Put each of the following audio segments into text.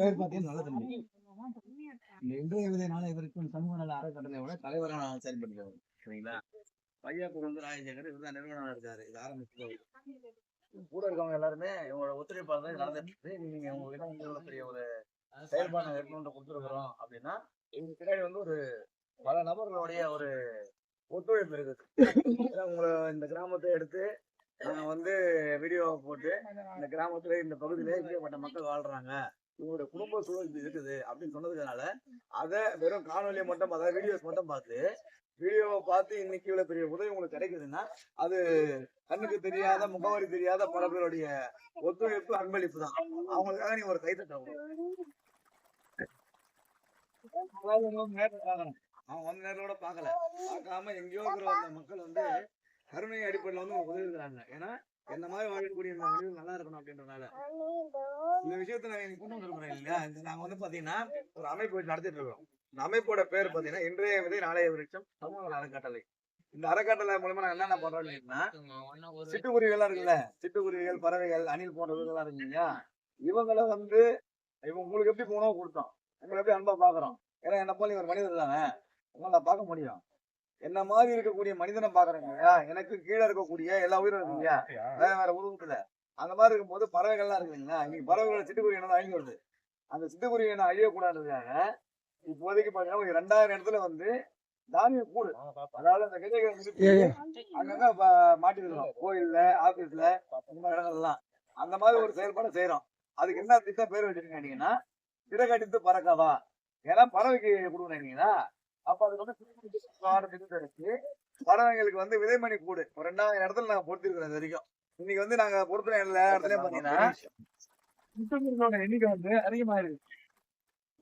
பேர் பார்த்தீங்கன்னா நல்ல தம்பி. இந்த இன்றைய விதையினால இவருக்கு சமூக நல அறக்கட்டளையோட தலைவராக நான் செயல்படுகிறேன் சரிங்களா? பையா கூட வந்து ராஜசேகர் இவர் தான் நிறுவனம் இருக்காரு. இது ஆரம்பிச்சு கூட இருக்கவங்க எல்லாருமே இவங்களோட ஒத்துழைப்பாக தான் நடந்துட்டு இருக்கு. நீங்க உங்ககிட்ட பெரிய ஒரு செயல்பாடு எடுக்கணும்னு கொடுத்துருக்குறோம் அப்படின்னா இதுக்கு பின்னாடி வந்து ஒரு பல நபர்களுடைய ஒரு ஒத்துழைப்பு இருக்குது ஏன்னா உங்களை இந்த கிராமத்தை எடுத்து நாங்க வந்து வீடியோ போட்டு இந்த கிராமத்துல இந்த பகுதியில இப்படிப்பட்ட மக்கள் வாழ்றாங்க. இவங்களுடைய குடும்ப சூழல் இப்படி இருக்குது அப்படின்னு சொன்னதுனால அதை வெறும் காணொலியை மட்டும் அதாவது வீடியோஸ் மட்டும் பார்த்து வீடியோவை பார்த்து இன்னைக்கு இவ்வளவு பெரிய உதவி உங்களுக்கு கிடைக்குதுன்னா அது கண்ணுக்கு தெரியாத முகவரி தெரியாத பல பேருடைய ஒத்துழைப்பு அன்பளிப்பு தான். அவங்களுக்காக நீங்க ஒரு கைத்தட்ட அவன் வந்து நேரோட பார்க்கல. பார்க்காம எங்கேயோ இருக்கிற அந்த மக்கள் வந்து கருணை அடிப்படையில் வந்து உதவி இருக்கிறாங்க ஏன்னா என்ன மாதிரி வாழக்கூடிய இந்த நல்லா இருக்கணும் அப்படின்றனால இந்த விஷயத்த நான் இன்னைக்கு கொண்டு வந்திருக்கிறேன் இல்லையா? இந்த நாங்க வந்து பாத்தீங்கன்னா ஒரு அமைப்பு வச்சு நடத்திட்டு இருக்கோம். இந்த அமைப்போட பேர் பாத்தீங்கன்னா இன்றைய விதை நாளைய விருட்சம் சமூக அறக்கட்டளை. இந்த அறக்கட்டளை மூலமா நாங்க என்னென்ன பண்றோம் அப்படின்னா சிட்டுக்குருவிகள்லாம் இருக்குல்ல? சிட்டுக்குருவிகள் பறவைகள் அணில் போன்றவர்கள்லாம் இருக்கு இல்லையா? இவங்கள வந்து இவங்க உங்களுக்கு எப்படி உணவு கொடுத்தோம்? உங்களை எப்படி அன்பா பாக்குறோம்? ஏன்னா என்ன போல ஒரு மனிதர் தானே? உங்களை பார்க்க முடியும். என்ன மாதிரி இருக்கக்கூடிய மனிதனை பாக்குறேங்க இல்லையா எனக்கு கீழே இருக்கக்கூடிய எல்லா உயிரும் இருக்கு இல்லையா? வேற வேற உருவத்துல அந்த மாதிரி இருக்கும்போது பறவைகள்லாம் இருக்கு இல்லைங்களா? இன்னைக்கு பறவைகளோட சிட்டுக்குருவி இனம் அழிஞ்சு வருது? அந்த சிட்டுக்குருவி இனம் அழியக்கூடாதுக்காக இப்போதைக்கு பாத்தீங்கன்னா ஒரு ரெண்டாயிரம் இடத்துல வந்து தானிய கூடு. அதாவது அந்த நிறுத்தி அங்கங்க ப- மாட்டிருக்கிறோம் கோயில்ல ஆபீஸ்ல இந்த மாதிரி இடங்கள்லாம் அந்த மாதிரி ஒரு செயல்பாடு செய்யறோம் அதுக்கு என்ன திட்டம் பேர் வச்சிருக்கீங்கன்னா சிறகடித்து பறக்கவா? ஏன்னா பறவைக்கு கொடுக்குறீங்களா அப்ப அதுக்கு வந்து திட்டம் எடுத்து பறவைங்களுக்கு வந்து விதைமணி கூடு. ஒரு ரெண்டாயிரம் இடத்துல நாங்க பொறுத்திருக்கிறோம் இது வரைக்கும். இன்னைக்கு வந்து நாங்க பொறுத்துற எல்லா இடத்துலயும் பாத்தீங்கன்னா சிட்டுக்குருவியோட எண்ணிக்கை வந்து அதிகமா இருக்கு.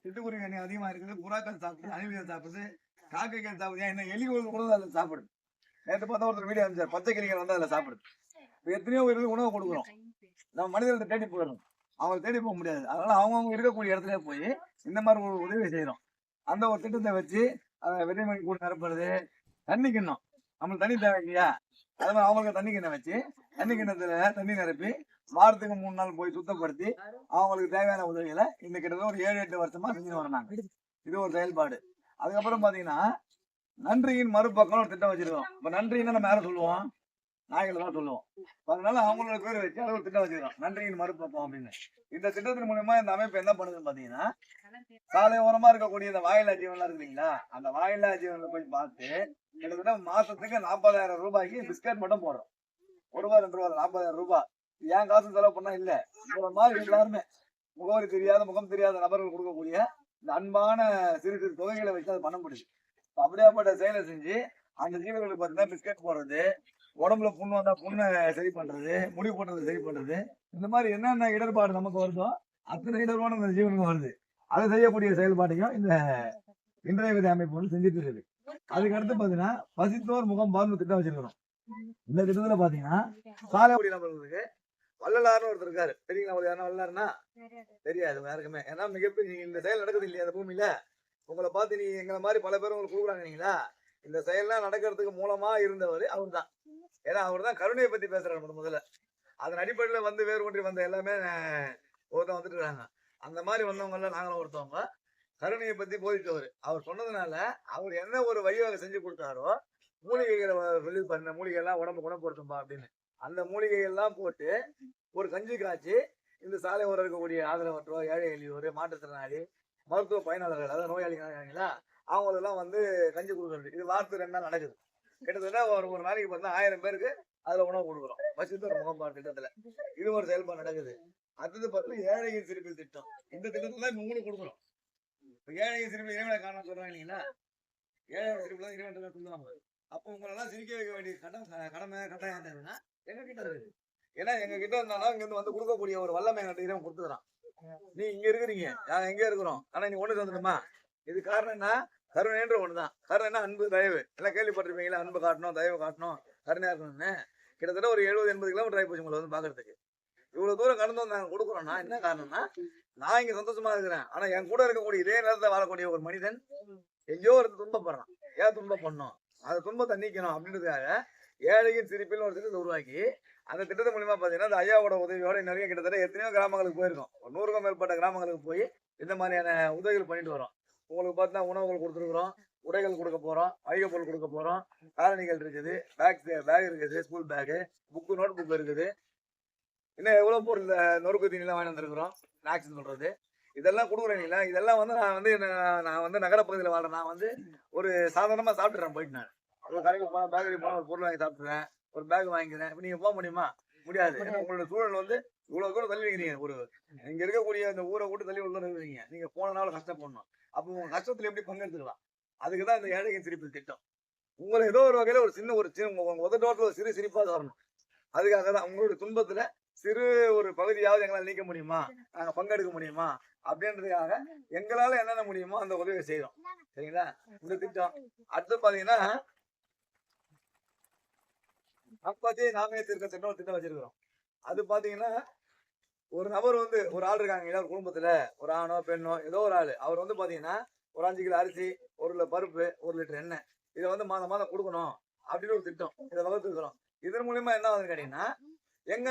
சிட்டுக்குருவி எண்ணெய் அதிகமா இருக்குது புறாக்கள் சாப்பிடுது அணில்கள் சாப்பிடுது காக்கைகள் சாப்பிடுது. இன்னும் எலிகள் கூட அதுல சாப்பிடுது. நேற்று பார்த்தா ஒருத்தர் வீடியோ அமைச்சார் பச்சை கிளிகள் வந்து அதுல சாப்பிடுது. இப்ப எத்தனையோ உயிர்களுக்கு உணவு கொடுக்குறோம். நம்ம மனிதர்கிட்ட தேடி போயிடணும். அவங்க தேடி போக முடியாது. அதனால அவங்கவுங்க இருக்கக்கூடிய இடத்துல போய் இந்த மாதிரி ஒரு உதவி செய்யறோம். அந்த ஒரு திட்டத்தை வச்சு அதை விதைமணி கூட நிரப்புறது தண்ணி கிண்ணம். நம்மளுக்கு தண்ணி தேவை இல்லையா அது மாதிரி அவங்களுக்கு தண்ணி கிண்ணம் வச்சு தண்ணி கிண்ணத்துல தண்ணி நிரப்பி வாரத்துக்கு மூணு நாள் போய் சுத்தப்படுத்தி அவங்களுக்கு தேவையான உதவிகளை இந்த கிட்டத்தட்ட ஒரு ஏழு எட்டு வருஷமா செஞ்சுட்டு வரோம் இது ஒரு செயல்பாடு. அதுக்கப்புறம் பாத்தீங்கன்னா நன்றியின் மறுபக்கம் ஒரு திட்டம் வச்சிருக்கோம். இப்ப நன்றின்னு நம்ம யாரும் சொல்லுவோம்? நாய்களை தான் சொல்லுவோம். அதனால அவங்களோட பேர் வச்சு அது ஒரு திட்டம் வச்சுக்கிறோம். நன்றியின் மறுபக்கம் அப்படின்னு. இந்த திட்டத்தின் மூலயமா இந்த அமைப்பு என்ன பண்ணுதுன்னு பாத்தீங்கன்னா சாலை ஓரமா இருக்கக்கூடிய இந்த வாயிலா ஜீவன்லாம் இருக்கு இல்லைங்களா? அந்த வாயிலா ஜீவன்ல போய் பார்த்து கிட்டத்தட்ட மாசத்துக்கு நாற்பதாயிரம் ரூபாய்க்கு பிஸ்கட் மட்டும் போடுறோம். ஒரு ரூபாய் ரெண்டு ரூபா நாற்பதாயிரம் ரூபாய் ஏன் காசு செலவு பண்ணா இல்ல? உங்களை மாதிரி எல்லாருமே முகவரி தெரியாத முகம் தெரியாத நபர்கள் கொடுக்கக்கூடிய இந்த அன்பான சிறு சிறு தொகைகளை வச்சு அதை பண்ண முடியுது. அப்படியாப்பட்ட செயலை செஞ்சு அந்த ஜீவர்களுக்கு பார்த்தீங்கன்னா பிஸ்கட் போடுறது உடம்புல புண்ணு வந்தா புண்ணை சரி பண்றது முடி போடுறது சரி பண்றது. இந்த மாதிரி என்னென்ன இடர்பாடு நமக்கு வருதோ அத்தனை இடர்பாடு அந்த ஜீவனுக்கு வருது. அதை செய்யக்கூடிய செயல்பாட்டையும் இந்த இன்றைய விதை அமைப்பு வந்து செஞ்சுட்டு இருக்குது. அதுக்கு அடுத்து பாத்தீங்கன்னா பசித்தோர் முகம் பார்ந்து திட்டம் வச்சிருக்கிறோம். இந்த திட்டத்துல பாத்தீங்கன்னா சாலைப்படி நபர்களுக்கு வள்ளலார்னு ஒருத்தர் இருக்காரு. தெரியுங்களா உங்களுக்கு யாரும் வள்ளலாருன்னா தெரியாது யாருக்குமே. ஏன்னா மிகப்பெரிய இந்த செயல் நடக்குது இல்லையா அந்த பூமியில? உங்களை பார்த்து நீ எங்களை மாதிரி பல பேர் உங்களுக்கு கூப்பிடாங்க இல்லைங்களா? இந்த செயல்லாம் நடக்கிறதுக்கு மூலமா இருந்தவர் அவர் தான் ஏன்னா அவர் தான் கருணையை பத்தி பேசுறாரு முதல் முதல்ல. அதன் அடிப்படையில் வந்து வேறு ஒன்றி வந்த எல்லாமே ஒருத்தன் வந்துட்டு இருக்காங்க. அந்த மாதிரி வந்தவங்க எல்லாம் நாங்களும் ஒருத்தவங்க. கருணையை பத்தி போதித்தவர். அவர் சொன்னதுனால அவர் என்ன ஒரு வழிவகை செஞ்சு கொடுத்தாரோ மூலிகைகளை வ- சொல்லி பண்ண மூலிகை எல்லாம் உடம்பு குணப்படுத்தும்பா அப்படின்னு. அந்த மூலிகைகள்லாம் போட்டு ஒரு கஞ்சி காய்ச்சி இந்த சாலை ஓரம் இருக்கக்கூடிய ஆதரவற்றோ ஏழை எளியோர் மாற்றுத்திறனாளி மருத்துவ பயனாளர்கள் அதாவது நோயாளிகள் இருக்காங்களா அவங்களெல்லாம் வந்து கஞ்சி கொடுக்குறது. இது வாரத்துக்கு ரெண்டு நாள் நடக்குது. கிட்டத்தட்ட ஒரு ஒரு நாளைக்கு பார்த்தா ஆயிரம் பேருக்கு அதுல உணவு கொடுக்குறோம். பசித்தோர் முகம்பாடு திட்டத்துல. இது ஒரு செயல்பாடு நடக்குது. அடுத்தது பார்த்தா ஏழையின் சிறுபில் திட்டம். இந்த திட்டத்துல தான் மூணு கொடுக்குறோம். இப்ப ஏழையின் சிறுபில் இறைவனை காரணம் சொல்றாங்க இல்லைங்களா? ஏழை சிறுபில் தான் இறைவன் சொல்லுவாங்க. அப்போ உங்களெல்லாம் சிரிக்க வைக்க வேண்டிய கடன் கடமை கட்டாயம் தேவைன்னா எங்க கிட்ட இருக்கு. ஏன்னா எங்க கிட்ட இருந்தாலும் இங்க இருந்து வந்து கொடுக்கக்கூடிய ஒரு வல்லமை எங்கிட்ட இறைவன் கொடுத்துக்கிறான். நீ இங்க இருக்கிறீங்க. நாங்க எங்க இருக்கிறோம். ஆனா நீ ஒண்ணு தந்துடுமா? இது காரணம் என்ன? கருணைன்ற ஒன்று தான் கருணைனா அன்பு தயவு. எல்லாம் கேள்விப்பட்டிருப்பீங்களா? அன்பு காட்டணும் தயவு காட்டணும். கருணையாக இருக்கணும்னு. கிட்டத்தட்ட ஒரு எழுபது எண்பது கிலோமீட்டர் ஆகி போச்சு உங்களை வந்து பார்க்கறதுக்கு. இவ்வளோ தூரம் கடந்து வந்து நாங்கள் கொடுக்குறோம்னா என்ன காரணம்னா நான் இங்கே சந்தோஷமா இருக்கிறேன். ஆனால் என் கூட இருக்கக்கூடிய இதே நேரத்தில் வாழக்கூடிய ஒரு மனிதன் எங்கேயோ ஒரு துன்பப்படுறான். ஏன் துன்பப்படணும்? அந்த துன்பத்தை நீக்கணும் அப்படின்றதுக்காக ஏழையின் சிரிப்பில் ஒரு திட்டத்தை உருவாக்கி அந்த திட்டத்து மூலியமா பார்த்தீங்கன்னா அந்த ஐயாவோட உதவியோட நிறைய கிட்டத்தட்ட எத்தனையோ கிராமங்களுக்கு போயிருக்கோம். ஒரு நூறுக்கும் மேற்பட்ட கிராமங்களுக்கு போய் இந்த மாதிரியான உதவிகள் பண்ணிட்டு வரோம். உங்களுக்கு பார்த்தா உணவுகள் கொடுத்துருக்குறோம். உடைகள் கொடுக்க போகிறோம் அதிக பொருள் கொடுக்க போகிறோம் காலணிகள் இருக்குது. பேக் பேக் இருக்குது. School bag book note book இருக்குது. இன்னும் எவ்வளோ பொருள் நொறுக்கு தீனிலாம் வாங்கி வந்துருக்குறோம். ஸ்நாக்ஸ் சொல்கிறது இதெல்லாம் கொடுக்குறேன் இல்லை இதெல்லாம் வந்து நான் வந்து நான் நான் வந்து நகரப்பகுதியில் வாழ்கிறேன் நான் வந்து ஒரு சாதாரணமாக சாப்பிட்றேன் போயிட்டு நான். ஒரு கடைக்கு போனால் பேக்கரி போனால் ஒரு பொருள் வாங்கி சாப்பிட்றேன் ஒரு பேக் வாங்கிக்கிறேன். இப்போ நீங்கள் போக முடியுமா? முடியாது. உங்களோட சூழல் வந்து இவ்வளோ தூரம் தள்ளி வைக்கிறீங்க ஒரு இங்கே இருக்கக்கூடிய அந்த ஊரை விட்டு தள்ளி உள்ள இருக்கிறீங்க நீங்கள் போனனால கஷ்டப்படணும். அப்போ உங்க கஷ்டத்துல எப்படி பங்கெடுத்துக்கலாம் அதுக்கு தான் இந்த ஏழைகள் சிரிப்பு திட்டம். உங்களை ஏதோ ஒரு வகையில ஒரு சின்ன ஒரு சின்ன உங்க ஒரு சிறு சிரிப்பா வரணும் அதுக்காக தான் உங்களுடைய துன்பத்துல சிறு ஒரு பகுதியாவது எங்களால் நீக்க முடியுமா? நாங்க பங்கெடுக்க முடியுமா? அப்படின்றதுக்காக எங்களால என்னென்ன முடியுமோ அந்த உதவியை செய்யறோம் சரிங்களா? இந்த திட்டம். அடுத்து பாத்தீங்கன்னா அப்பத்தி நாமே திருக்க திட்டம் ஒரு திட்டம் வச்சிருக்கிறோம். அது பாத்தீங்கன்னா ஒரு நபர் வந்து ஒரு ஆள் இருக்காங்க இல்ல ஒரு குடும்பத்துல ஒரு ஆணோ பெண்ணோ ஏதோ ஒரு ஆள். அவர் வந்து பாத்தீங்கன்னா ஒரு அஞ்சு கிலோ அரிசி ஒரு கிலோ பருப்பு ஒரு லிட்டர் எண்ணெய். இதை வந்து மாதம் மாதம் கொடுக்கணும் அப்படின்னு ஒரு திட்டம். இதை வகுத்துருக்கிறோம் இதன் மூலியமா என்ன ஆகுதுன்னு கேட்டீங்கன்னா எங்க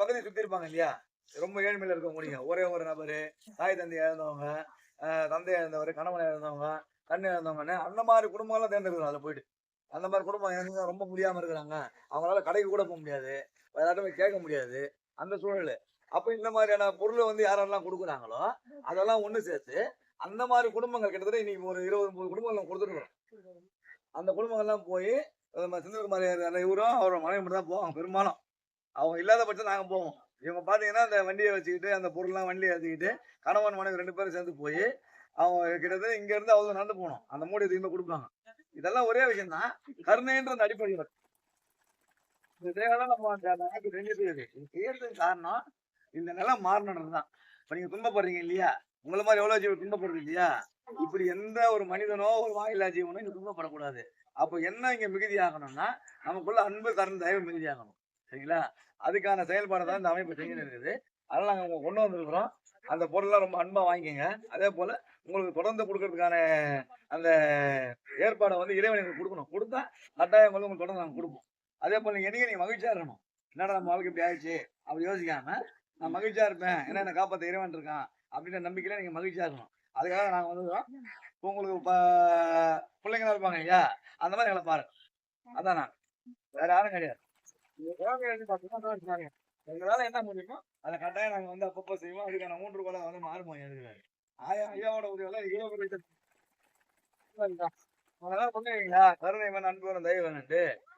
பகுதியை சுத்தி இருப்பாங்க இல்லையா ரொம்ப ஏழ்மையில இருக்க முடியும் ஒரே ஒரு நபரு தாய் தந்தை இழந்தவங்க தந்தை இழந்தவர் கணவன் இழந்தவங்க கண்ணு இழந்தவங்கன்னு அந்த மாதிரி குடும்பங்கள்லாம் தேர்ந்தெடுக்கிறோம் அதில் போயிட்டு. அந்த மாதிரி குடும்பம் எங்க ரொம்ப முடியாம இருக்கிறாங்க. அவங்களால கடைக்கு கூட போக முடியாது. எல்லாருமே கேட்க முடியாது. அந்த சூழல் அப்போ இந்த மாதிரியான பொருளை வந்து யாரெல்லாம் கொடுக்குறாங்களோ அதெல்லாம் ஒண்ணு சேர்த்து அந்த மாதிரி குடும்பங்கள் கிட்டத்தட்ட இன்னைக்கு ஒரு இருபது முப்பது குடும்பங்கள் நம்ம கொடுத்துருக்கோம் அந்த குடும்பங்கள்லாம் போய் நம்ம செந்தில்குமார் அந்த இவரும் அவரோட மனைவி மட்டும் தான் போவாங்க பெரும்பாலும். அவங்க இல்லாத பட்சம் நாங்க போவோம். இவங்க பாத்தீங்கன்னா அந்த வண்டியை வச்சுக்கிட்டு அந்த பொருள்லாம் வண்டியை ஏற்றிக்கிட்டு கணவன் மனைவி ரெண்டு பேரும் சேர்ந்து போய் அவங்க கிட்டத்தட்ட இங்க இருந்து நடந்து போகணும். அந்த மூடி திரும்ப கொடுப்பாங்க. இதெல்லாம் ஒரே விஷயம் தான் கருணைன்ற அந்த அடிப்படையில். இந்த தேவையெல்லாம் நம்ம அந்த நாட்டுக்கு செஞ்சுட்டு இது செய்யறதுக்கு காரணம் இந்த நிலம் மாறணுன்றது தான். இப்ப நீங்க துன்பப்படுறீங்க இல்லையா? உங்களை மாதிரி எவ்வளவு ஜீவன் துன்பப்படுறது இல்லையா? இப்படி எந்த ஒரு மனிதனோ ஒரு வாயிலா ஜீவனோ இங்க துன்பப்படக்கூடாது. அப்போ என்ன இங்க மிகுதி ஆகணும்னா நமக்குள்ள அன்பு கருண் தயவு மிகுதி ஆகணும். சரிங்களா? அதுக்கான செயல்பாடு தான் இந்த அமைப்பு செஞ்சுட்டு இருக்குது. அதெல்லாம் நாங்க உங்க கொண்டு வந்திருக்கிறோம். அந்த பொருள்லாம் ரொம்ப அன்பா வாங்கிக்கோங்க. அதே போல உங்களுக்கு தொடர்ந்து கொடுக்கறதுக்கான அந்த ஏற்பாடை வந்து இறைவன் எங்களுக்கு கொடுக்கணும். கொடுத்தா கட்டாயம் வந்து உங்களுக்கு தொடர்ந்து நாங்க கொடுப்போம். அதே போல நீங்க என்னைக்கு நீங்க மகிழ்ச்சியா இருக்கணும். என்னடா நம்ம வாழ்க்கை இப்படி ஆயிடுச்சு? அப்படி யோசிக்காம நான் மகிழ்ச்சியா இருப்பேன். ஏன்னா என்ன காப்பாத்த இறைவன் இருக்கான். அப்படின்ற நம்பிக்கையில நீங்க மகிழ்ச்சியா இருக்கணும். அதுக்காக நாங்க வந்து உங்களுக்கு பிள்ளைங்களா இருப்பாங்க ஐயா அந்த மாதிரி எங்களை பாருங்க. அதான் நான். வேற யாரும் கிடையாது. எங்களால என்ன முடியுமோ அதை கட்டாயம் நாங்க வந்து அப்பப்போ செய்வோம். அதுக்கான மூன்று கோலம் வந்து மாறுமோ இருக்கிறாரு ஆயா ஐயாவோட உதவியால இவ்வளவு அதெல்லாம் சொன்னீங்களா கருணை அன்பு தயவு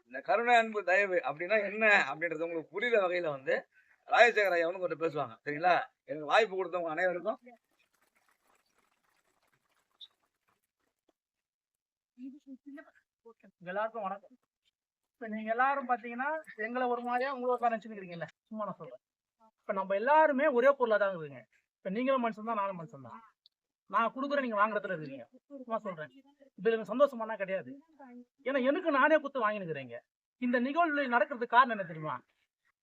இந்த கருணை அன்பு தயவு அப்படின்னா என்ன அப்படின்றது உங்களுக்கு புரியுற வகையில வந்து ராஜசேகர் ஐயா வந்து கொஞ்சம் பேசுவாங்க. சரிங்களா? எனக்கு வாய்ப்பு கொடுத்தவங்க அனைவருக்கும் எல்லாருக்கும் வணக்கம். இப்ப நீங்க எல்லாரும் பாத்தீங்கன்னா எங்களை ஒரு மாதிரியா உங்களை ஒரு நினைச்சுக்கிறீங்கல்ல சும்மா நான் சொல்றேன். இப்ப நம்ம எல்லாருமே ஒரே பொருளா தான் இருக்குதுங்க இப்ப நீங்களும் மனுஷன் தான் நானும் மனுஷன் தான். நான் கொடுக்குறேன் நீங்க வாங்குறதுல இருக்கீங்க. சும்மா சொல்றேன். இப்ப எனக்கு சந்தோஷமானா கிடையாது. ஏன்னா எனக்கு நானே குத்து வாங்கினுக்கிறேங்க. இந்த நிகழ்வு நடக்கிறதுக்கு காரணம் என்ன தெரியுமா?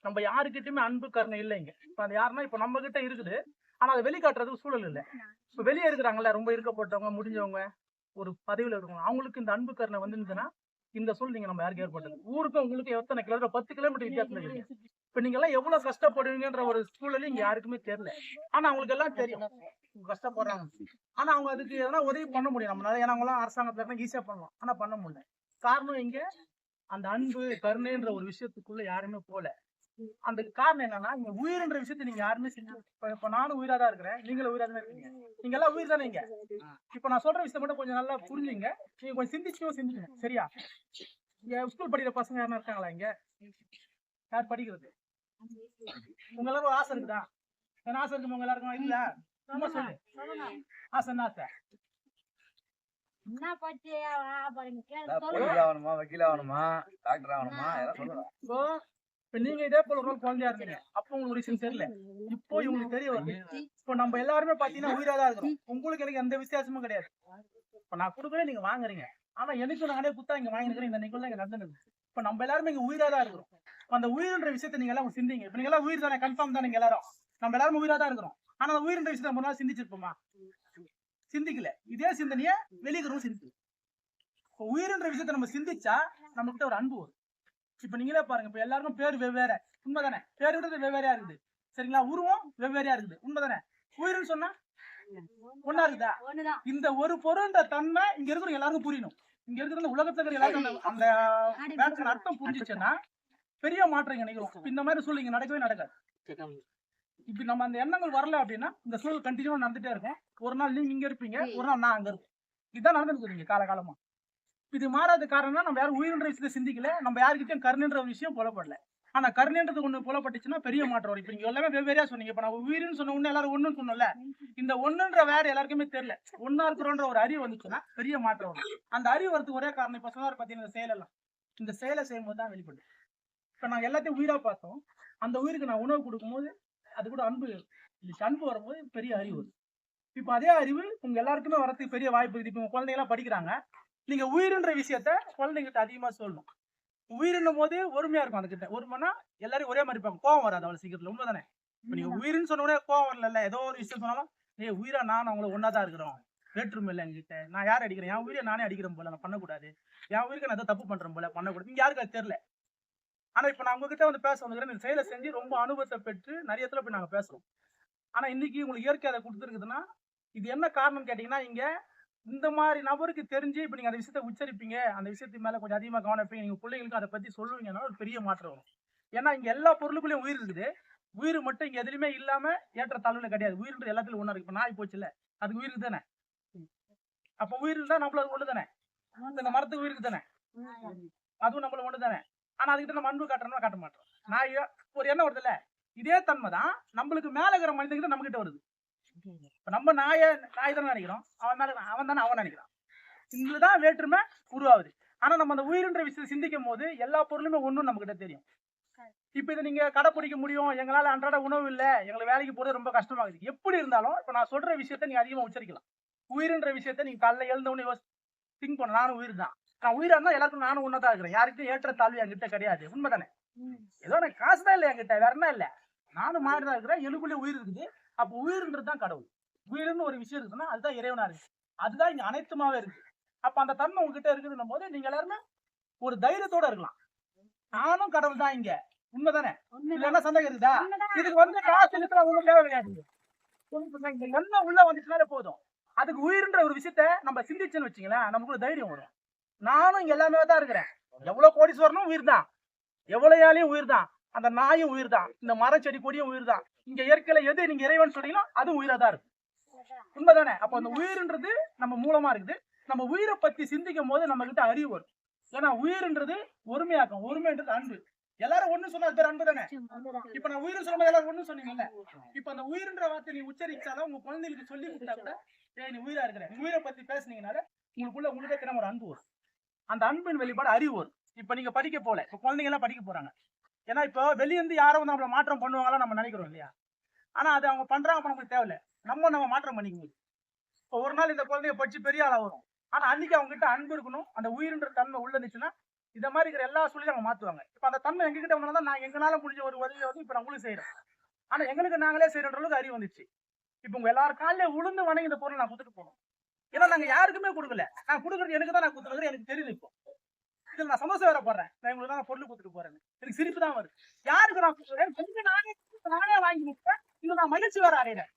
நம்ம யாருக்கிட்டயுமே அன்பு கருணை இல்லைங்க. இப்ப அது யாருன்னா இப்ப நம்ம கிட்ட இருக்குது. ஆனா அதை வெளிக்காட்டுறதுக்கு சூழல் இல்லை. இப்ப வெளியே இருக்கிறாங்கல்ல ரொம்ப இருக்கப்பட்டவங்க முடிஞ்சவங்க ஒரு பதவியில் இருக்கவங்க அவங்களுக்கு இந்த அன்பு கருணை வந்துருந்துச்சுன்னா இந்த சூழல் நீங்க நம்ம யாருக்கு ஏற்பட்டது? ஊருக்கும் உங்களுக்கு எத்தனை கிலோமீட்டர் பத்து கிலோமீட்டர் வித்தியாசம் இருக்குது இப்ப நீங்க எல்லாம் எவ்வளவு கஷ்டப்படுவீங்கன்ற ஒரு சூழல் இங்க யாருக்குமே தெரியல. ஆனா அவங்களுக்கு எல்லாம் தெரியும். கஷ்டப்படுறாங்க. ஆனா அவங்க அதுக்கு எதனா உதவி பண்ண முடியும் நம்மளால. ஏன்னா அவங்களாம் அரசாங்கத்துல இருந்தா ஈஸியா பண்ணலாம். ஆனா பண்ண முடியல. காரணம் இங்க அந்த அன்பு கருணைன்ற ஒரு விஷயத்துக்குள்ள யாருமே போல அந்த காரணம் என்னன்னா இங்க உயிர்ன்ற விஷயத்தை நீங்க யாருமே செஞ்சு இப்ப நானும் உயிரா தான் இருக்கிறேன். நீங்களும் உயிரா தான் இருக்கீங்க. நீங்க எல்லாம் உயிர் தானே இங்க. இப்ப நான் சொல்ற விஷயம் மட்டும் கொஞ்சம் நல்லா புரிஞ்சுங்க. நீங்க கொஞ்சம் சிந்திச்சும் சிந்திச்சுங்க சரியா? இங்க ஸ்கூல் படிக்கிற பசங்க யாரும் இருக்காங்களா இங்க? யார் படிக்கிறது? உங்க எல்லாரும் ஆசை இருக்குதா? என்ன ஆசை இருக்கு உங்க எல்லாருக்கும்? இல்ல. சும்மா சொல்லு. ஆசை என்ன ஆசை? வக்கீல் ஆகணுமா டாக்டர் ஆகணுமா எல்லாம் சொல்லுங்க. இப்ப நீங்க இதே போல ஒரு குழந்தையா இருந்தீங்க. அப்போ உங்களுக்கு விஷயம் தெரியல. இப்போ இவங்களுக்கு தெரிய வருது. இப்ப நம்ம எல்லாருமே பாத்தீங்கன்னா உயிரா தான் இருக்கும் உங்களுக்கு எனக்கு எந்த வித்தியாசமும் கிடையாது. இப்ப நான் கொடுக்குறேன் நீங்க வாங்குறீங்க. ஆனா எனக்கு நானே குத்தா இங்க வாங்கிக்கிறேன் இந்த நிகழ்வு இங்க நடந்துருக்கு இப்ப நம்ம எல்லாருமே இங்க உயிரா தான் இருக்கிறோம். அந்த உயிர்ன்ற விஷயத்தை நீங்க எல்லாம் சிந்திங்க. இப்ப நீங்க எல்லாம் உயிர் தானே? கன்ஃபார்ம் தானே நீங்க எல்லாரும்? நம்ம எல்லாரும் உயிரா தான் இருக்கிறோம். ஆனா அந்த உயிர்ன்ற விஷயத்தை நம்ம நாள் சிந்திச்சிருப்போமா? சிந்திக்கல. இதே சிந்தனைய வெளிக்கிறோம் சிந்திக்கு உயிர்ன்ற விஷயத்தை நம்ம சிந்திச்சா நம்ம கிட்ட ஒரு அன்பு வரும். இப்ப நீங்களே பாருங்க இப்ப எல்லாருக்கும் பேர் வெவ்வேறு. உண்மைதானே? பேருன்றது வெவ்வேறையா இருக்குது. சரிங்களா? உருவம் வெவ்வேறையா இருக்குது. உண்மைதானே? உயிர்னு சொன்னா ஒண்ணா இருக்குதா இந்த ஒரு பொருள்ன்ற தன்மை இங்க இருக்கிற எல்லாருக்கும் புரியணும். இங்க இருக்கிற இந்த உலகத்துல எல்லாருக்கும் அந்த- அந்த வேர்டுக்கான அர்த்தம் புரிஞ்சுச்சுன்னா பெரிய மாற்றம் இங்க நிகழும் இந்த மாதிரி இங்க நடக்கவே நடக்காது. இப்ப நம்ம அந்த எண்ணங்கள் வரல அப்படின்னா இந்த சூழல் கண்டினியூவா நடந்துட்டே இருக்கும். ஒரு நாள் நீங்க இங்க இருப்பீங்க ஒரு நாள் நான் அங்க இருப்பேன். இதுதான் நடந்துருக்கு இங்க காலகாலமா. இது மாறாத காரணம்னா நம்ம யாரும் உயிருன்ற விஷயத்தை சிந்திக்கல. நம்ம யாருக்கிட்டையும் கருணுன்ற ஒரு விஷயம் புலப்படல. ஆனா கருணுன்றது ஒண்ணு புலப்பட்டுச்சுன்னா பெரிய மாற்றம் வரும். இப்ப நீங்க எல்லாமே வெவ்வேறையா சொன்னீங்க. இப்ப நான் உயிர்னு சொன்ன உடனே எல்லாரும் ஒண்ணுன்னு சொன்னோம்ல. இந்த ஒண்ணுன்ற வேற எல்லாருக்குமே தெரியல. ஒன்னா இருக்கிறோன்ற ஒரு அறிவு வந்துச்சுன்னா பெரிய மாற்றம் வரும். அந்த அறிவு வரதுக்கு ஒரே காரணம் இப்ப சொன்னார் பாத்தீங்கன்னா இந்த செயலெல்லாம் இந்த செயலை செய்யும்போது தான் வெளிப்படும் இப்ப நான் எல்லாத்தையும் உயிரா பார்த்தோம். அந்த உயிருக்கு நான் உணவு கொடுக்கும்போது அது கூட அன்பு. அன்பு வரும்போது பெரிய அறிவு வரும். இப்ப அதே அறிவு உங்க எல்லாருக்குமே வரதுக்கு பெரிய வாய்ப்பு இருக்குது. இப்ப உங்க குழந்தைங்க எல்லாம் படிக்கிறாங்க. நீங்க உயிர்ன்ற விஷயத்த குழந்தைங்கிட்ட அதிகமா சொல்லணும். உயிரினும் போது ஒருமையா இருக்கும் அதுக்கிட்ட ஒருமைனா எல்லாரும் ஒரே மாதிரி இருப்பாங்க. கோவம் வராது அவ்வளவு சீக்கிரத்துல. உண்மைதானே? இப்ப நீங்க உயிர்னு சொன்ன உடனே கோவம் வரல ஏதோ ஒரு விஷயம் சொன்னாலும் நீ உயிரா நான் அவங்கள ஒன்னா தான் இருக்கிறோம். வேற்றுமை இல்லை என்கிட்ட நான் யார் அடிக்கிறேன்? என் உயிரை நானே அடிக்கிறேன் போல. நான் பண்ணக்கூடாது. என் உயிருக்கு நான் ஏதோ தப்பு பண்றேன் போல. பண்ணக்கூடாது. இங்க யாருக்கு அது தெரியல. ஆனா இப்ப நான் உங்ககிட்ட வந்து பேச வந்துக்கிறேன் இந்த செயலை செஞ்சு ரொம்ப அனுபவத்தை பெற்று நிறைய இடத்துல போய் நாங்க பேசுறோம். ஆனா இன்னைக்கு உங்களுக்கு இயற்கை அதை கொடுத்துருக்குதுன்னா இது என்ன காரணம் கேட்டீங்கன்னா இங்க இந்த மாதிரி நபருக்கு தெரிஞ்சு இப்ப நீங்க அந்த விஷயத்தை உச்சரிப்பீங்க. அந்த விஷயத்து மேல கொஞ்சம் அதிகமா கவனம் வைப்பீங்க. நீங்க பிள்ளைங்களுக்கு அதை பத்தி சொல்லுவீங்கன்னா ஒரு பெரிய மாற்றம் வரும். ஏன்னா இங்க எல்லா பொருளுக்குள்ளயும் உயிர் இருக்குது. உயிர் மட்டும் இங்க எதுலையுமே இல்லாம ஏற்ற தாழ்வுல கிடையாது. உயிர்ன்ற எல்லாத்துலயும் ஒண்ணு இருக்கு. இப்ப நாய் போச்சுல அதுக்கு உயிர் தானே? அப்ப உயிர் இருந்தா நம்மள அது ஒண்ணு தானே இந்த மரத்துக்கு உயிருக்கு தானே? அதுவும் நம்மள ஒண்ணு தானே ஆனா அதுக்கிட்ட நம்ம அன்பு காட்டுறோம்னா காட்ட மாட்டோம். நாய் ஒரு எண்ணம் வருதுல்ல. இதே தன்மை தான் நம்மளுக்கு மேல இருக்கிற மனிதங்கிட்ட நம்ம கிட்ட வருது. இப்ப நம்ம நாய நாய் தானே நினைக்கிறோம். அவன் மேல அவன் தானே அவன் நினைக்கிறான். இதுலதான் வேற்றுமை உருவாகுது. ஆனா நம்ம அந்த உயிரின்ற விஷயத்தை சிந்திக்கும் போது எல்லா பொருளுமே நம்ம கிட்ட தெரியும். இப்ப இதை நீங்க கடைப்பிடிக்க முடியும். எங்களால அன்றாட உணவு இல்ல. எங்களுக்கு வேலைக்கு போறது ரொம்ப கஷ்டமாகுது எப்படி இருந்தாலும் இப்ப நான் சொல்ற விஷயத்த நீங்க அதிகமா உச்சரிக்கலாம். உயிரின்ற விஷயத்த நீங்க காலைல எழுந்த உடனே திங்க் பண்ண. நானும் உயிர் தான். நான் உயிரா இருந்தா எல்லாருக்கும் நானும் ஒன்னதான் இருக்கிறேன். யாருக்கும் ஏற்ற தாழ்வு என்கிட்ட கிடையாது. உண்மைதானே? ஏதோ எனக்கு காசு தான் இல்லை என்கிட்ட. வேற என்ன இல்ல? நானும் மாறி தான் இருக்கிறேன். எலுக்குள்ளே உயிர் இருக்குது. அப்ப உயிர்ன்றது தான் கடவுள். உயிர்னு ஒரு விஷயம் இருக்குன்னா அதுதான் இறைவனா இருக்கு. அதுதான் இங்க அனைத்துமாவே இருக்கு. அப்ப அந்த தன்மை உங்ககிட்ட இருக்குதுன்னும் போது நீங்க எல்லாருமே ஒரு தைரியத்தோட இருக்கலாம். நானும் கடவுள் தான் இங்க. உண்மைதானே? இதுல என்ன சந்தேகம் இருக்குதா? இதுக்கு வந்து காசு இருக்கிற உங்க தேவை கிடையாது. எண்ணம் உள்ள வந்துச்சுனாலே போதும். அதுக்கு உயிர்ன்ற ஒரு விஷயத்த நம்ம சிந்திச்சுன்னு வச்சுங்களேன் நமக்கு தைரியம் வரும். நானும் இங்க எல்லாமே தான் இருக்கிறேன். எவ்வளவு கோடீஸ்வரனும் உயிர் தான் எவ்வளவு ஏழையும் உயிர் தான் அந்த நாயும் உயிர் தான் இந்த மரம் செடி கொடியும் உயிர் தான் இங்க இயற்கையில எது நீங்க இறைவன் சொன்னீங்களோ அது உயிரா தான் இருக்கு உண்மைதானே? அப்ப அந்த உயிர்ன்றது நம்ம மூலமா இருக்குது. நம்ம உயிரை பத்தி சிந்திக்கும் போது நம்ம கிட்ட அறிவு வரும். ஏன்னா உயிர்ன்றது ஒருமையாக்கம். ஒருமைன்றது அன்பு. எல்லாரும் ஒண்ணு சொன்னா அது பேர் அன்பு தானே? இப்ப நான் உயிர் சொல்லும்போது எல்லாரும் ஒண்ணு சொன்னீங்கல்ல? இப்ப அந்த உயிர்ன்ற வார்த்தை நீ உச்சரிச்சாலும் உங்க குழந்தைகளுக்கு சொல்லி கொடுத்தா கூட நீ உயிரா இருக்கிற. உயிரை பத்தி பேசுனீங்கனால உங்களுக்குள்ள உங்களுக்கே தினம் ஒரு அன்பு வரும். அந்த அன்பின் வெளிப்பாடு அறிவு வரும். இப்ப நீங்க படிக்க போல இப்ப குழந்தைங்க எல்லாம் படிக்க போறாங்க. ஏன்னா இப்போ வெளிய இருந்து யாரும் வந்து நம்மளை மாற்றம் பண்ணுவாங்களா நம்ம நினைக்கிறோம் இல்லையா? ஆனா அது அவங்க பண்றாங்க அப்ப நமக்கு தேவையில்ல. நம்ம நம்ம மாற்றம் பண்ணிக்க முடியும் இப்போ ஒரு நாள் இந்த குழந்தைய படிச்சு பெரிய ஆளாக வரும். ஆனா அன்னைக்கு அவங்க கிட்ட அன்பு இருக்கணும் அந்த உயிரின்ற தன்மை உள்ள இருந்துச்சுன்னா இந்த மாதிரி இருக்கிற எல்லா சூழலையும் அவங்க மாத்துவாங்க. இப்போ அந்த தன்மை எங்ககிட்ட கிட்ட தான் நான் எங்களால முடிஞ்ச ஒரு உதவியை வந்து இப்போ நம்மளும் உங்களுக்கு ஆனால் ஆனா எங்களுக்கு நாங்களே செய்யற அளவுக்கு அறிவு வந்துச்சு. இப்போ உங்க எல்லாரும் காலையில உளுந்து வணங்கி இந்த பொருளை நான் கொடுத்துட்டு போனோம் ஏன்னா நாங்க யாருக்குமே கொடுக்கல. நான் கொடுக்கறது எனக்கு தான் நான் கொடுத்துருக்கேன் எனக்கு தெரியுது இப்போ. இதுல நான் சந்தோஷம் வேற போடுறேன். நான் இவங்களுக்கு நான் பொருள் கொடுத்துட்டு போறேன். எனக்கு சிரிப்பு தான் வருது. யாருக்கு நான் கொடுக்குறேன்? கொஞ்சம் நானே நானே வாங்கி கொடுப்பேன். இன்னும் நான் மகிழ்ச்சி வேற அடையிறேன்.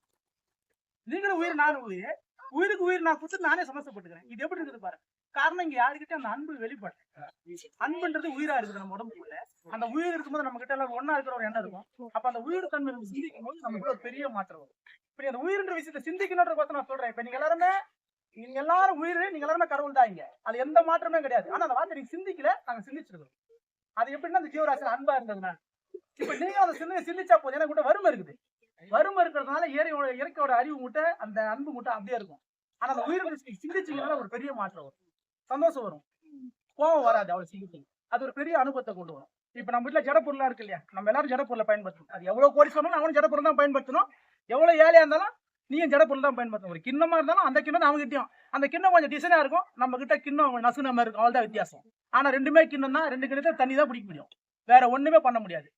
நீங்களும் உயிர் நானும் உயிர். உயிருக்கு உயிர் நான் கொடுத்து நானே சந்தோஷப்பட்டுக்கிறேன் இது எப்படி இருக்குது பாருங்க காரணம் இங்க யாருக்கிட்ட அந்த அன்பு வெளிப்பட அன்புன்றது உயிரா இருக்குது நம்ம உடம்புக்குள்ள. அந்த உயிர் இருக்கும்போது நம்ம கிட்ட எல்லாம் ஒன்னா இருக்கிற ஒரு எண்ணம் இருக்கும். அப்ப அந்த உயிர் தன்மை சிந்திக்கும் போது நமக்குள்ள ஒரு பெரிய மாற்றம் வரும். இப்படி அந்த உயிர்ன்ற விஷயத்த சிந்திக்கணுன்ற பார்த்து நான் சொல்றேன். இப்ப நீங்க எல்லாருமே நீங்க எல்லாரும் உயிர் நீங்க எல்லாருமே கடவுள் தான் இங்க. அது எந்த மாற்றமே கிடையாது. ஆனா அந்த வார்த்தை நீங்க சிந்திக்கல நாங்க சிந்திச்சிருக்கோம். அது எப்படின்னா அந்த ஜீவராசியில் அன்பா இருந்ததுனால. இப்ப நீங்க அதை சிந்தி சிந்திச்சா போதும். எனக்கு கூட வறுமை இருக்குது. வறுமை இருக்கிறதுனால இயற்கையோட இயற்கையோட அறிவு முட்டை அந்த அன்பு முட்டை அப்படியே இருக்கும். ஆனா அந்த உயிர் சிந்திச்சீங்கனால ஒரு பெரிய மாற்றம் வரும். சந்தோஷம் வரும். கோவம் வராது அவ்வளவு சீக்கிரம் அது ஒரு பெரிய அனுபவத்தை கொண்டு வரும். இப்ப நம்ம வீட்டுல ஜடப்பொருளா இருக்கு இல்லையா? நம்ம எல்லாரும் ஜடப்பொருளை பயன்படுத்தணும். அது எவ்வளவு கோடி சொன்னாலும் அவனும் ஜடப்பொருள் தான் பயன்படுத்தணும். எவ்வளவு ஏழையா இருந்தாலும் நீயும் ஜட பொருள் தான் பயன்படுத்தணும். ஒரு கிண்ணமா இருந்தாலும் அந்த கிண்ணம் அவங்க கிட்டயும் அந்த கிண்ணம் கொஞ்சம் டிசைனா இருக்கும். நம்ம கிட்ட கிண்ணம் நசுன மாதிரி இருக்கும். அவ்வளவுதான் வித்தியாசம். ஆனா ரெண்டுமே கிண்ணம் தான். ரெண்டு கிண்ணத்தை தண்ணி தான் குடிக்க முடியும். வேற ஒண்ணுமே பண்ண முடியாது.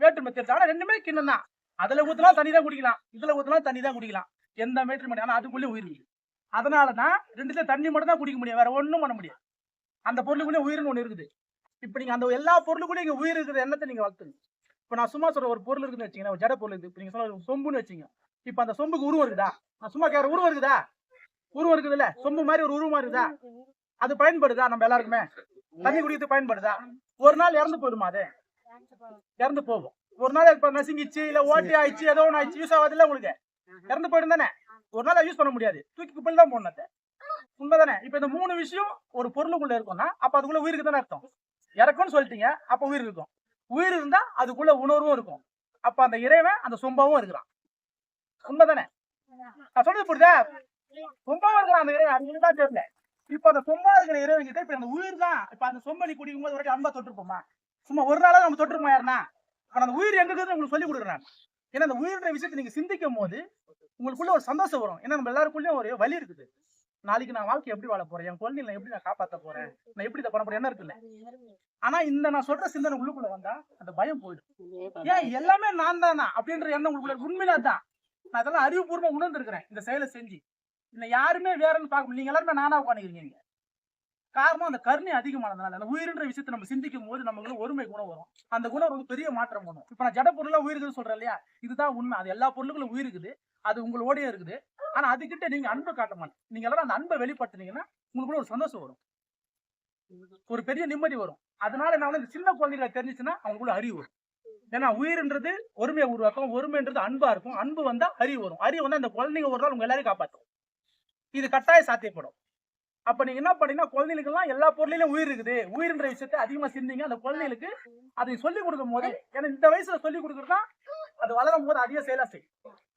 வேற்றுமை தெரிஞ்சு ஆனா ரெண்டுமே கிண்ணம் தான். அதுல ஊத்தலாம் தண்ணி தான் குடிக்கலாம். இதுல ஊத்தலாம் தண்ணி தான் குடிக்கலாம். எந்த வேற்றுமை ஆனா அதுக்குள்ளே உயிர் இருக்கு அதனாலதான் ரெண்டுல தண்ணி மட்டும் தான் குடிக்க முடியும். வேற ஒண்ணும் பண்ண முடியாது. அந்த பொருளுக்குள்ளே உயிர்னு ஒண்ணு இருக்குது. இப்ப நீங்க அந்த எல்லா பொருளுக்குள்ளேயும் இங்க உயிர் இருக்கிற எண்ணத்தை நீங்க வளர்த்துங்க இப்ப நான் சும்மா சொல்ற ஒரு பொருள் இருக்குன்னு வச்சீங்கன்னா ஒரு ஜட பொருள் இருக்கு இப்ப நீங்க சொல்ற சொம்புன்னு வச்சீங்க இப்ப அந்த சொம்புக்கு உருவம் இருக்குதா? நான் சும்மா கேட்கற உருவம் இருக்குதா? உருவம் இருக்குது இல்ல சொம்பு மாதிரி ஒரு உருவமா இருக்குதா? அது பயன்படுதா நம்ம எல்லாருக்குமே? தண்ணி குடிக்கிறது பயன்படுதா? ஒரு நாள் இறந்து போயிடுமா அது? இறந்து போகும். ஒரு நாள் இப்ப நசுங்கிச்சு இல்ல ஓட்டி ஆயிடுச்சு ஏதோ ஒன்று ஆயிடுச்சு யூஸ் ஆகாது இல்ல உங்களுக்கு? இறந்து போயிடும் தானே? ஒரு நாள் யூஸ் பண்ண முடியாது. தூக்கி குப்பையில் தான் போடணும் உண்மைதானே? இப்ப இந்த மூணு விஷயம் ஒரு பொருளுக்குள்ள இருக்கும்னா அப்ப அதுக்குள்ள உயிருக்கு தானே அர்த்தம்? இறக்கும்னு சொல்லிட்டீங்க அப்ப உயிர் இருக்கும். உயிர் இருந்தா அதுக்குள்ள உணர்வும் இருக்கும். அப்ப அந்த இறைவன் அந்த சொம்பாவும் இருக்கிறான். உண்மைதானே? நான் சொல்றது புரியுதா? சொம்பா இருக்கிற அந்த இறைவன் அது தான் தெரியல. இப்ப அந்த சொம்பா இருக்கிற இறைவன் கிட்ட இப்ப அந்த உயிர் தான். இப்ப அந்த சொம்பலி குடிக்கும் போது வரைக்கும் அன்பா தொட்டிருப்போமா? சும்மா ஒரு நாளா நம்ம தொட்டிருப்போம் யாருன்னா? இப்ப அந்த உயிர் எங்க இருக்குது உங்களுக்கு சொல்லி கொடுக்குறேன் ஏன்னா அந்த உயிர்ன்ற விஷயத்தை நீங்க சிந்திக்கும் போது உங்களுக்குள்ள ஒரு சந்தோஷம் வரும். ஏன்னா நம்ம எல்லாருக்குள்ளயும் ஒரு வலி இருக்குது. நாளைக்கு நான் வாழ்க்கை எப்படி வாழ போறேன்? என் குழந்தைகளை எப்படி நான் காப்பாத்த போறேன்? நான் எப்படி இதை பண்ண போறேன்? என்ன இருக்குல்ல? ஆனா இந்த நான் சொல்ற சிந்தனை உள்ளுக்குள்ள வந்தா அந்த பயம் போயிடும். ஏன் எல்லாமே நான் தானா? அப்படின்ற எண்ணம் உங்களுக்குள்ள உண்மையில தான் நான் இதெல்லாம் அறிவுபூர்வமா உணர்ந்துருக்கிறேன். இந்த செயலை செஞ்சு. இன்னும் யாருமே வேறன்னு பார்க்க முடியல. நீங்க எல்லாருமே நானா உட்காந்துக்கிறீங்க காரணம் அந்த கருணை அதிகமானதுனால அந்த உயிரின்ற விஷயத்தை நம்ம சிந்திக்கும் போது நமக்கு ஒருமை குணம் வரும். அந்த குணம் வந்து பெரிய மாற்றம் வரும் இப்ப நான் ஜட பொருளா உயிருக்குன்னு சொல்றேன் இல்லையா? இதுதான் உண்மை. அது எல்லா பொருளுக்கும் உயிர் இருக்குது அது உங்களோடய இருக்குது. ஆனா அதுக்கிட்ட நீங்க அன்பு காட்ட மாட்டேன் நீங்க எல்லாரும் அந்த அன்பை வெளிப்படுத்துனீங்கன்னா உங்களுக்குள்ள ஒரு சந்தோஷம் வரும். ஒரு பெரிய நிம்மதி வரும். அதனால என்ன இந்த சின்ன குழந்தைகளை தெரிஞ்சுச்சுன்னா அவங்களுக்குள்ள அறிவு வரும். ஏன்னா உயிர்ன்றது ஒருமையை உருவாக்கும் ஒருமைன்றது அன்பா இருக்கும். அன்பு வந்தா அறிவு வரும். அறிவு வந்தா அந்த குழந்தைங்க ஒரு நாள் உங்க எல்லாரையும் காப்பாற்றும். இது கட்டாய சாத்தியப்படும். அப்ப நீங்க என்ன பண்ணீங்கன்னா குழந்தைகளுக்கு எல்லாம் எல்லா பொருளிலும் உயிர் இருக்குது. உயிர்ன்ற விஷயத்தை அதிகமா சிந்திங்க. அந்த குழந்தைகளுக்கு அதை சொல்லி கொடுக்கும் போது ஏன்னா இந்த வயசுல சொல்லி கொடுக்குறதா அது வளரும் போது அதிக செயலா செய்யும்.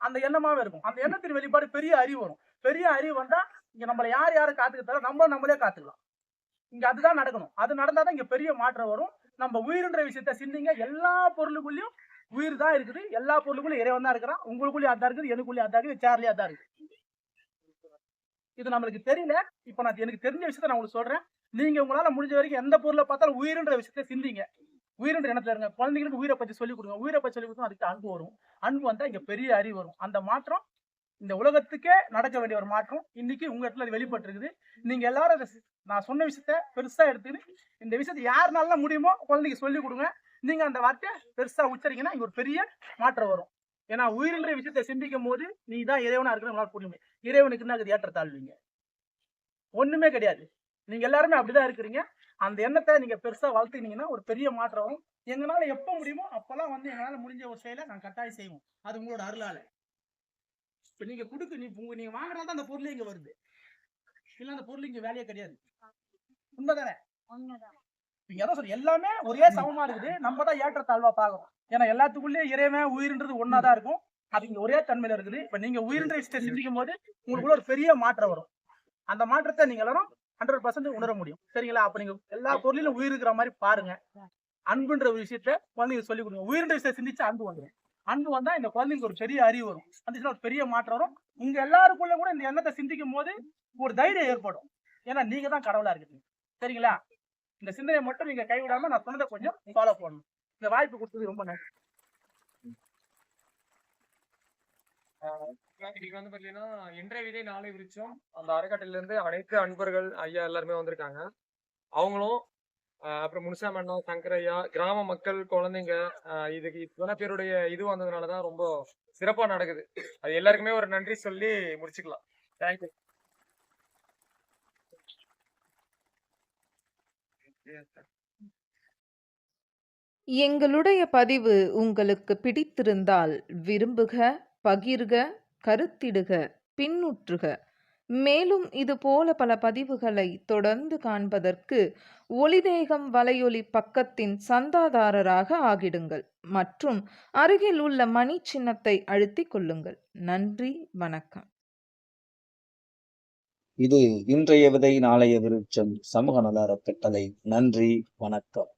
அந்த எண்ணமாவே இருக்கும். அந்த எண்ணத்தின் வெளிப்பாடு பெரிய அறிவு வரும். பெரிய அறிவு வந்தா இங்க நம்மள யார் யாரை காத்துக்கிட்டாலும் நம்ம நம்மளே காத்துக்கலாம். இங்க அதுதான் நடக்கணும். அது நடந்தாதான் இங்க பெரிய மாற்றம் வரும். நம்ம உயிருன்ற விஷயத்த சிந்திங்க. எல்லா பொருளுக்குள்ளயும் உயிர் தான் இருக்குது. எல்லா பொருளுக்குள்ளயும் இறைவன் தான் இருக்கிறான். உங்களுக்குள்ளயும் அதான் இருக்குது. எனக்குள்ளயும் அதான் இருக்குது. சேர்லயே அதான் இருக்குது. இது நம்மளுக்கு தெரியல. இப்ப நான் எனக்கு தெரிஞ்ச விஷயத்த நான் உங்களுக்கு சொல்றேன். நீங்க உங்களால முடிஞ்ச வரைக்கும் எந்த பொருளை பார்த்தாலும் உயிருன்ற விஷயத்த சிந்திங்க. உயிரின்ற இனத்துல இருங்க. குழந்தைங்களுக்கு உயிரை பத்தி சொல்லிக் கொடுங்க. உயிரை பத்தி சொல்லி கொடுத்தா அதுக்கு அன்பு வரும். அன்பு வந்தா இங்க பெரிய அறிவு வரும். அந்த மாற்றம் இந்த உலகத்துக்கே நடக்க வேண்டிய ஒரு மாற்றம். இன்னைக்கு உங்க இடத்துல அது வெளிப்பட்டு இருக்குது நீங்க எல்லாரும் அதை நான் சொன்ன விஷயத்த பெருசா எடுத்துக்கிட்டு இந்த விஷயத்த யாருனால முடியுமோ குழந்தைக்கு சொல்லி கொடுங்க. நீங்க அந்த வார்த்தையை பெருசா உச்சரிங்கன்னா இங்க ஒரு பெரிய மாற்றம் வரும். ஏன்னா உயிரின்ற விஷயத்தை சிந்திக்கும் போது நீ தான் இறைவனா இருக்கிற உங்களால் புரியுமே இறைவனுக்கு தான் அது ஏற்றத்தாழ்வீங்க ஒண்ணுமே கிடையாது. நீங்க எல்லாருமே அப்படிதான் இருக்கிறீங்க. அந்த எண்ணத்தை நீங்க பெருசா வளர்த்துக்கிட்டீங்கன்னா ஒரு பெரிய மாற்றம் வரும். எங்களால எப்ப முடியுமோ அப்பெல்லாம் வந்து எங்களால முடிஞ்ச ஒரு செயலை நான் கட்டாயம் செய்வோம் அது உங்களோட அருளால. இப்ப நீங்க கொடுக்கு நீ உங்க நீங்க வாங்குறதால தான் அந்த பொருள் இங்க வருது. இல்ல அந்த பொருள் இங்க வேலையே கிடையாது. உண்மைதானே? உண்மைதான். நீங்க அதான் சொல்ற? எல்லாமே ஒரே சமமா இருக்குது. நம்ம தான் ஏற்றத்தாழ்வா பாக்குறோம் ஏன்னா எல்லாத்துக்குள்ளேயும் இறைவன் உயிர்ன்றது ஒன்னாதான் இருக்கும். அது இங்க ஒரே தன்மையில இருக்குது. இப்ப நீங்க உயிர்ன்ற விஷயத்தை சிந்திக்கும் போது உங்களுக்குள்ள ஒரு பெரிய மாற்றம் வரும். அந்த மாற்றத்தை நீங்க எல்லாரும் ஹண்ட்ரட் பர்சன்ட் உணர முடியும். சரிங்களா? அப்ப நீங்க எல்லா பொருளிலும் உயிர் இருக்கிற மாதிரி பாருங்க. அன்புன்ற ஒரு விஷயத்த குழந்தைங்க சொல்லி கொடுங்க. உயிர்ன்ற விஷயத்தை சிந்திச்சு அன்பு வந்துடும் அன்பு வந்தா இந்த குழந்தைங்க ஒரு பெரிய அறிவு வரும். அந்த ஒரு பெரிய மாற்றம் வரும். உங்க எல்லாருக்குள்ள கூட இந்த எண்ணத்தை சிந்திக்கும் போது ஒரு தைரியம் ஏற்படும். ஏன்னா நீங்க தான் கடவுளா இருக்குது சரிங்களா? இந்த சிந்தனையை மட்டும் நீங்க கைவிடாம நான் சொன்னதை கொஞ்சம் ஃபாலோ பண்ணணும். இந்த வாய்ப்பு கொடுத்தது ரொம்ப நன்றி. இன்னைக்கு வந்து பாத்தீங்கன்னா இன்றைய விதை நாளை விரிச்சோம். அந்த அறக்கட்டளையில இருந்து அனைத்து அன்பர்கள் ஐயா எல்லாருமே வந்திருக்காங்க. அவங்களும் அப்புறம் முனுசாமி அண்ணா சங்கரையா கிராம மக்கள் குழந்தைங்க இதுக்கு இத்தனை பேருடைய இது வந்ததுனாலதான் ரொம்ப சிறப்பா நடக்குது. அது எல்லாருக்குமே ஒரு நன்றி சொல்லி முடிச்சுக்கலாம். தேங்க்யூ எங்களுடைய பதிவு உங்களுக்கு பிடித்திருந்தால் விரும்புக பகிர்க கருத்திடுக பின்னுற்றுக. மேலும் இதுபோல பல பதிவுகளை தொடர்ந்து காண்பதற்கு ஒளிதேகம் வலையொலி பக்கத்தின் சந்தாதாரராக ஆகிடுங்கள். மற்றும் அருகில் உள்ள மணி சின்னத்தை அழுத்திக் கொள்ளுங்கள். நன்றி வணக்கம். இது இன்றைய விதை நாளைய விருட்சம் சமூக நல கட்டளை. நன்றி வணக்கம்.